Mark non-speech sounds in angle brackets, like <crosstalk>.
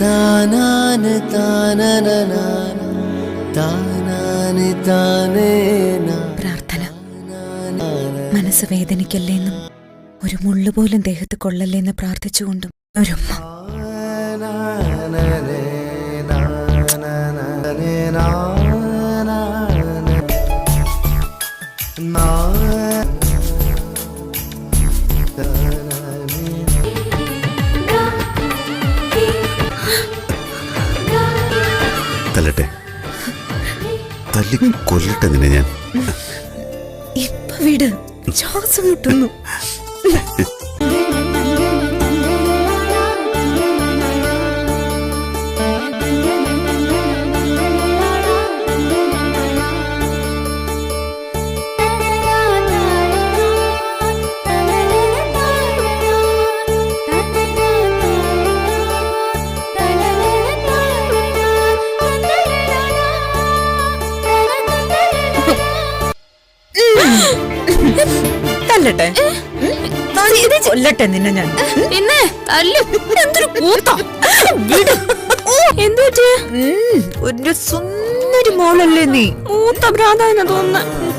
താനാന് താനേന പ്രാർത്ഥന. മനസ്സ് വേദനിക്കല്ലേന്നും ഒരു മുള്ളുപോലും ദേഹത്ത് കൊള്ളല്ലേന്ന് പ്രാർത്ഥിച്ചുകൊണ്ടും ഒരുമ്മ തല്ലട്ടെ. തല്ലി കൊല്ലട്ടെ നിന്നെ ഞാൻ. ഇപ്പൊ വിട്. ശ്വാസം മുട്ടുന്നു. <laughs> തല്ലട്ടെ. തല്ലി കൊല്ലട്ടെ നിന്നെ ഞാൻ. എന്നെ തല്ലു. എന്തൊരു കൂത്താ. എന്തു പറ്റിയ? ഒരു സുന്ദരി മോളല്ലേ നീ. മൂത്ത ഭ്രാതാവിനെ തോന്നുന്നു.